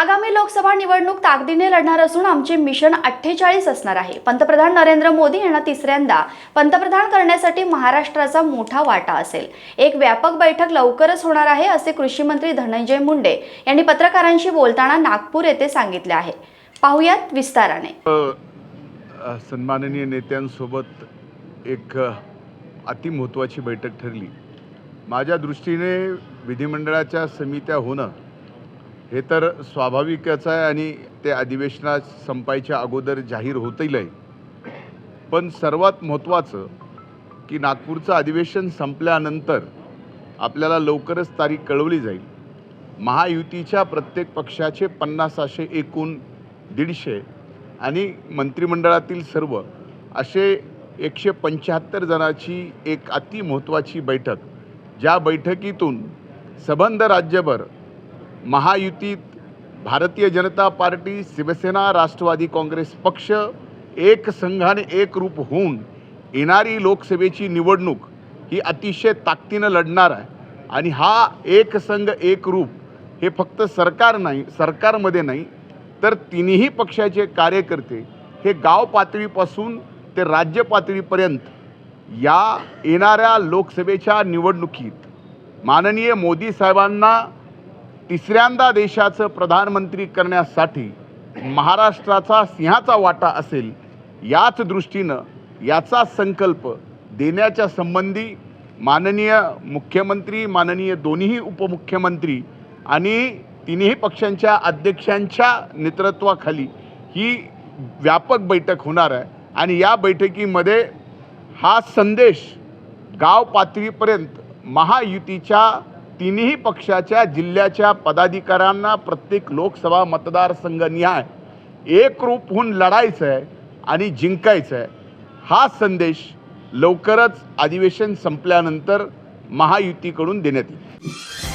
आगामी लोकसभा निवडणूक ताकदीने लढणार असून आमचे मिशन अठ्ठेचाळीस असणार आहे. पंतप्रधान नरेंद्र मोदी यांना तिसऱ्यांदा पंतप्रधान करण्यासाठी महाराष्ट्राचा मोठा वाटा असेल. एक व्यापक बैठक लवकरच होणार आहे असे कृषी मंत्री धनंजय मुंडे यांनी पत्रकारांशी बोलताना नागपूर येथे सांगितले आहे. पाहुयात विस्ताराने. सन्माननीय नेत्यांसोबत एक अति अतिमहत्त्वाची बैठक ठरली. माझ्या दृष्टीने विधिमंडळाच्या समित्या होणं हे तर स्वाभाविकच आहे आणि ते अधिवेशनात संपायच्या अगोदर जाहीर होतील आहे. पण सर्वात महत्त्वाचं की नागपूरचं अधिवेशन संपल्यानंतर आपल्याला लवकरच तारीख कळवली जाईल. महायुतीच्या प्रत्येक पक्षाचे पन्नास असे एकूण दीडशे आणि मंत्रिमंडळातील सर्व असे एकशे पंच्याहत्तर जणांची एक अति महत्त्वाची बैठक. ज्या बैठकीतून सबंध राज्यभर महायुतीत भारतीय जनता पार्टी शिवसेना राष्ट्रवादी काँग्रेस पक्ष एक संघाने एकरूप होऊन येणारी लोकसभेची निवडणूक ही अतिशय ताकदीनं लढणार आहे. आणि हा एक संघ एक रूप हे फक्त सरकार नाही सरकारमध्ये नाही तर तिन्ही पक्षाचे कार्यकर्ते हे गाव पातळीपासून ते राज्य पातळीपर्यंत या येणाऱ्या लोकसभेच्या निवडणुकीत माननीय मोदी साहेबांना तिसऱ्यांदा देशाचं प्रधानमंत्री करण्यासाठी महाराष्ट्राचा सिंहाचा वाटा असेल याच दृष्टीनं याचा संकल्प देण्याच्या संबंधी माननीय मुख्यमंत्री माननीय दोन्ही उपमुख्यमंत्री आणि तिन्ही पक्षांच्या अध्यक्षांच्या नेतृत्वाखाली ही व्यापक बैठक होणार आहे. आणि या बैठकीमध्ये हा संदेश गाव पातळीपर्यंत महायुतीच्या तिन्ही पक्षाच्या जिल्ह्याच्या पदाधिकाऱ्यांना प्रत्येक लोकसभा मतदारसंघनिहाय एकरूप होऊन लढायचं आहे आणि जिंकायचं आहे हा संदेश लवकरच अधिवेशन संपल्यानंतर महायुतीकडून देण्यात येईल.